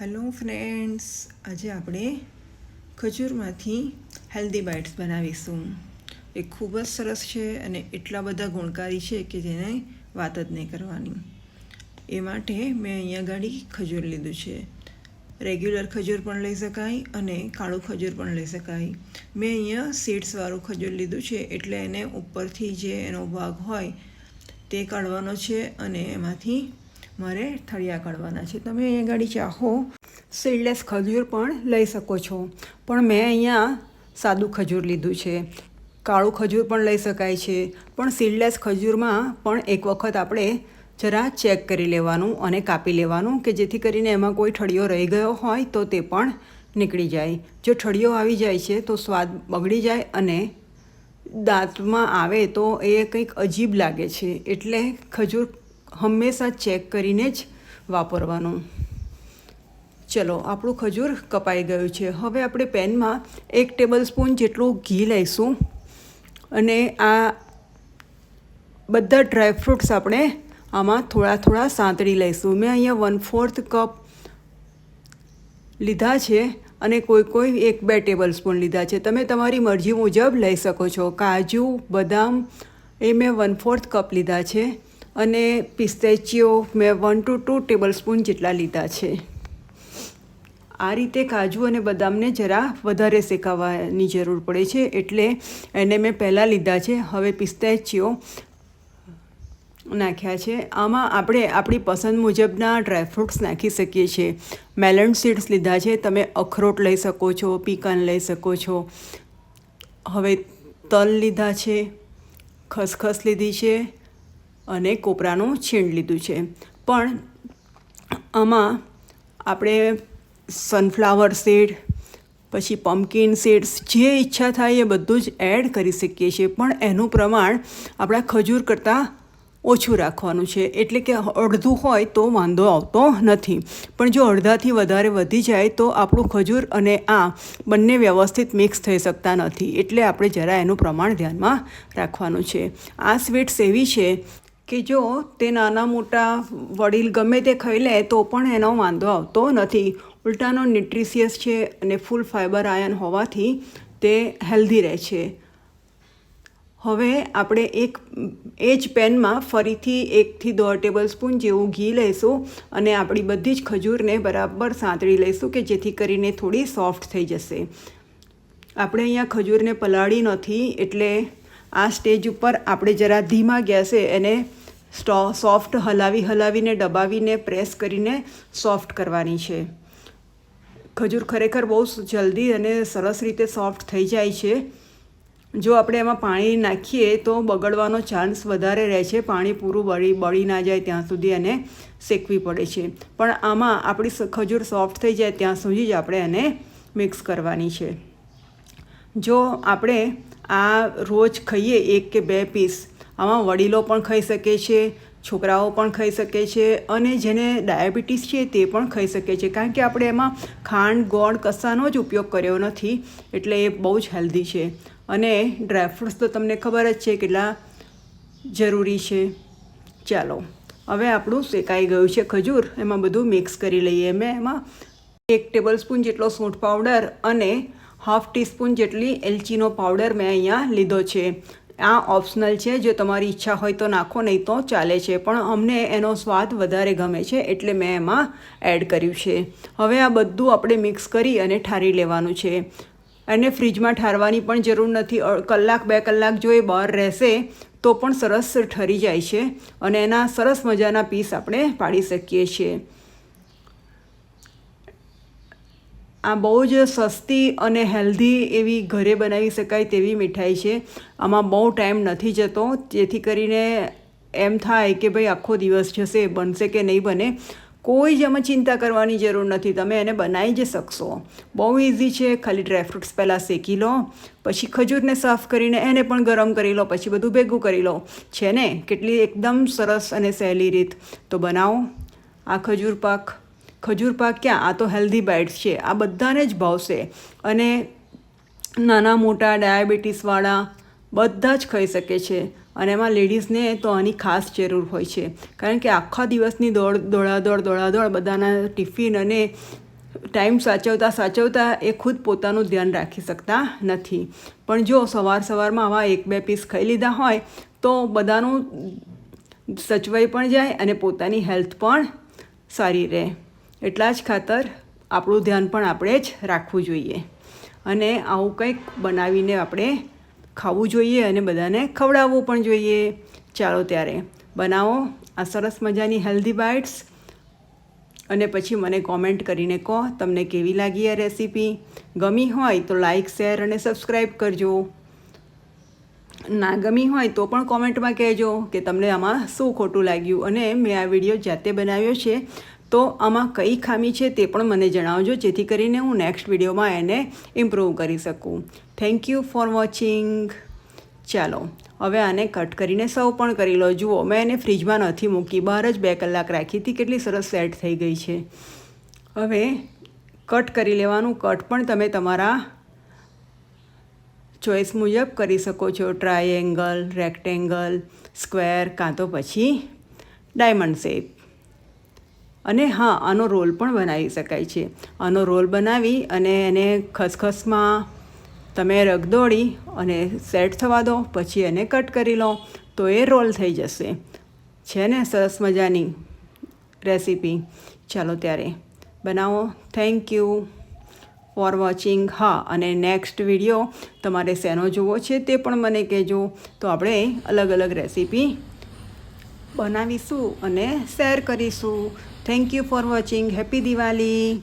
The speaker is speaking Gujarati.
હેલો ફ્રેન્ડ્સ આજે આપણે ખજૂરમાંથી હેલ્ધી બાઇટ્સ બનાવીશું. એ ખૂબ જ સરસ છે અને એટલા બધા ગુણકારી છે કે જેને વાત જ નહીં કરવાની. એ માટે મેં અહીંયા ગાડી ખજૂર લીધું છે. રેગ્યુલર ખજૂર પણ લઈ શકાય અને કાળું ખજૂર પણ લઈ શકાય. મેં અહીંયા સીડ્સવાળું ખજૂર લીધું છે એટલે એને ઉપરથી જે એનો ભાગ હોય તે કાઢવાનો છે અને એમાંથી મારે થળિયા કાઢવાના છે. તમે અહીંયા ગાડી ચાહો સીડલેસ ખજૂર પણ લઈ શકો છો. પણ મેં અહીંયા સાદું ખજૂર લીધું છે. કાળું ખજૂર પણ લઈ શકાય છે. પણ સીડલેસ ખજૂરમાં પણ એક વખત આપણે જરા ચેક કરી લેવાનું અને કાપી લેવાનું કે જેથી કરીને એમાં કોઈ ઠળિયો રહી ગયો હોય તો તે પણ નીકળી જાય. જો ઠળિયો આવી જાય છે, તો સ્વાદ બગડી જાય અને દાંતમાં આવે તો એ કંઈક અજીબ લાગે છે. એટલે ખજૂર હંમેશા ચેક કરીને જ વાપરવાનું. ચલો, આપણું ખજૂર કપાઈ ગયું છે. હવે આપણે પેનમાં એક ટેબલ સ્પૂન જેટલું ઘી લઈશું અને આ બધા ડ્રાયફ્રૂટ્સ આપણે આમાં થોડા થોડા સાંતળી લઈશું. મેં અહીંયા વન ફોર્થ કપ લીધા છે અને કોઈ કોઈ એક બે ટેબલ સ્પૂન લીધા છે. તમે તમારી મરજી મુજબ લઈ શકો છો. કાજુ, બદામ, એ મેં વન ફોર્થ કપ લીધા છે. અને પિસ્તેચીઓ મેં one two two tablespoon જેટલા લીધા છે. આ રીતે કાજુ અને બદામને જરા વધારે શેકાવવાની જરૂર પડે છે, એટલે એને મેં પહેલાં લીધા છે, હવે પિસ્તેચીઓ નાખ્યા છે. આમાં આપણે આપણી પસંદ મુજબના ડ્રાયફ્રૂટ્સ નાખી શકીએ છીએ. મેલન સીડ્સ લીધા છે, તમે અખરોટ લઈ શકો છો પીકન લઈ શકો છો. હવે તલ લીધા છે, ખસખસ લીધી છે અને કોપરાનું છીણ લીધું છે. પણ આમાં આપણે સનફ્લાવર સીડ પછી પમ્પકિન સીડ્સ જે ઈચ્છા થાય એ બધું જ એડ કરી શકીએ છીએ. પણ એનું પ્રમાણ આપણા ખજૂર કરતાં ઓછું રાખવાનું છે. એટલે કે અડધું હોય તો વાંધો આવતો નથી. પણ જો અડધાથી વધારે વધી જાય તો આપણું ખજૂર અને આ બંને વ્યવસ્થિત મિક્સ થઈ શકતા નથી. એટલે આપણે જરા એનું પ્રમાણ ધ્યાનમાં રાખવાનું છે. આ સ્વીટ્સ એવી છે કે જો તે નાના મોટા વડીલ ગમે તે ખાઈ લે, તો પણ એનો વાંધો આવતો નથી. ઉલટાનો ન્યુટ્રિશિયસ છે અને ફૂલ ફાઇબર આયન હોવાથી તે હેલ્ધી રહે છે. હવે આપણે એક, એ જ પેનમાં ફરીથી એકથી દોઢ ટેબલ સ્પૂન જેવું ઘી લઈશું અને આપણી બધી જ ખજૂરને બરાબર સાંતળી લઈશું કે જેથી કરીને થોડી સોફ્ટ થઈ જશે. આપણે અહીંયા ખજૂરને પલાળી નથી એટલે આ સ્ટેજ ઉપર આપણે જરા ધીમા ગેસે એને સ્ટો, સોફ્ટ હલાવી હલાવીને દબાવીને પ્રેસ કરીને સોફ્ટ કરવાની છે. ખજૂર ખરેખર બહુ જલ્દી અને સરસ રીતે સોફ્ટ થઈ જાય છે. જો આપણે એમાં પાણી નાખીએ તો બગડવાનો ચાન્સ વધારે રહે છે. પાણી પૂરું બળી બળી ના જાય ત્યાં સુધી એને શેકવી પડે છે. પણ આમાં આપણી ખજૂર સોફ્ટ થઈ જાય ત્યાં સુધી જ આપણે એને મિક્સ કરવાની છે. જો આપણે આ રોજ ખાઈએ એક કે બે પીસ. આમાં વડીલો પણ ખાઈ શકે છે, છોકરાઓ પણ ખાઈ શકે છે અને જેને ડાયાબિટીસ છે તે પણ ખાઈ શકે છે. કારણ કે આપણે એમાં ખાંડ, ગોળ, કસાનો જ ઉપયોગ કર્યો નથી, એટલે એ બહુ જ હેલ્ધી છે. અને ડ્રાયફ્રૂટ્સ તો તમને ખબર જ છે કેટલા જરૂરી છે. ચાલો, હવે આપણું શેકાઈ ગયું છે ખજૂર. એમાં બધું મિક્સ કરી લઈએ. મેં એમાં એક ટેબલ સ્પૂન જેટલો સૂંઠ પાવડર અને હાફ ટીસ્પૂન જેટલી એલચીનો પાવડર મેં અહીંયા લીધો છે. આ ઓપ્શનલ છે. જો તમારી ઈચ્છા હોય તો નાખો, નહીં તો ચાલે છે. પણ અમને એનો સ્વાદ વધારે ગમે છે એટલે મેં એમાં એડ કર્યું છે. હવે આ બધું આપણે મિક્સ કરી અને ઠારી લેવાનું છે. એને ફ્રીજમાં ઠારવાની પણ જરૂર નથી. કલાક, બે કલાક જો એ બહાર રહેશે, તો પણ સરસ ઠરી જાય છે અને એના સરસ મજાના પીસ આપણે પાડી શકીએ છીએ. આ બહુ જ સસ્તી અને હેલ્ધી એવી ઘરે બનાવી શકાય તેવી મીઠાઈ છે. આમાં બહુ ટાઈમ નથી જતો. જેથી કરીને એમ થાય કે ભાઈ આખો દિવસ જશે, બનશે કે નહીં બને. કોઈ જ આમાં ચિંતા કરવાની જરૂર નથી. તમે એને બનાવી જ શકશો. બહુ ઇઝી છે. ખાલી ડ્રાયફ્રૂટ્સ પહેલાં શેકી લો, પછી ખજૂરને સાફ કરીને એને પણ ગરમ કરી લો, પછી બધું ભેગું કરી લો. છે ને? કેટલી એકદમ સરસ અને સહેલી રીત. તો બનાવો. આ ખજૂર પાક ખજૂર પાક ક્યાં? આ તો હેલ્ધી બાઇટ્સ છે. આ બધાને જ ભાવશે. અને નાના મોટા ડાયાબિટીસવાળા બધા જ ખાઈ શકે છે. અને એમાં લેડીઝને તો આની ખાસ જરૂર હોય છે. કારણ કે આખા દિવસની દોડ, દોડાદોડ દોડાદોડ બધાના ટિફિન અને ટાઈમ સાચવતા સાચવતા એ ખુદ પોતાનું ધ્યાન રાખી શકતા નથી. પણ જો સવાર સવારમાં આવા એક બે પીસ ખાઈ લીધા હોય, તો બધાનું સચવાઈ પણ જાય અને પોતાની હેલ્થ પણ સારી રહે. એટલા જ ખાતર આપણું ધ્યાન પણ આપણે જ રાખવું જોઈએ. અને આવું કંઈક બનાવીને આપણે ખાવું જોઈએ અને બધાને ખવડાવવું પણ જોઈએ. ચાલો ત્યારે, બનાવો આ સરસ મજાની હેલ્ધી બાઇટ્સ અને પછી મને કોમેન્ટ કરીને કહો તમને કેવી લાગી આ રેસીપી ગમી હોય તો લાઈક શેર અને સબસ્ક્રાઈબ કરજો. ના ગમી હોય તો પણ કોમેન્ટમાં કહેજો કે તમને આમાં શું ખોટું લાગ્યું. અને મેં આ વીડિયો જાતે બનાવ્યો છે. તો આમાં કઈ ખામી છે તે પણ મને જણાવજો, જેથી કરીને હું નેક્સ્ટ વિડીયોમાં એને ઇમ્પ્રૂવ કરી શકું. થેન્ક યુ ફોર વોચિંગ ચાલો, હવે આને કટ કરીને સર્વ પણ કરી લો. જુઓ, મેં એને ફ્રીજમાં નથી મૂકી. બહાર જ બે કલાક રાખી હતી, કેટલી સરસ સેટ થઈ ગઈ છે. હવે કટ કરી લેવાનું. કટ પણ તમે તમારા ચોઈસ મુજબ કરી શકો છો. ટ્રાયેંગલ રેક્ટેંગલ સ્ક્વેર કાં તો પછી ડાયમંડ શેપ અને હા, આનો રોલ પણ બનાવી શકાય છે. આનો રોલ બનાવી અને એને ખસખસમાં તમે રગદોડી અને સેટ થવા દો, પછી એને કટ કરી લો, તો એ રોલ થઈ જશે. છે ને સરસ મજાની રેસીપી. ચાલો ત્યારે બનાવો. થેન્ક યુ ફોર વોચિંગ હા, અને નેક્સ્ટ વીડિયો તમારે શેનો જોવો છે તે પણ મને કહેજો. તો આપણે અલગ અલગ રેસીપી બનાવીશું અને શેર કરીશું. Thank you for watching happy Diwali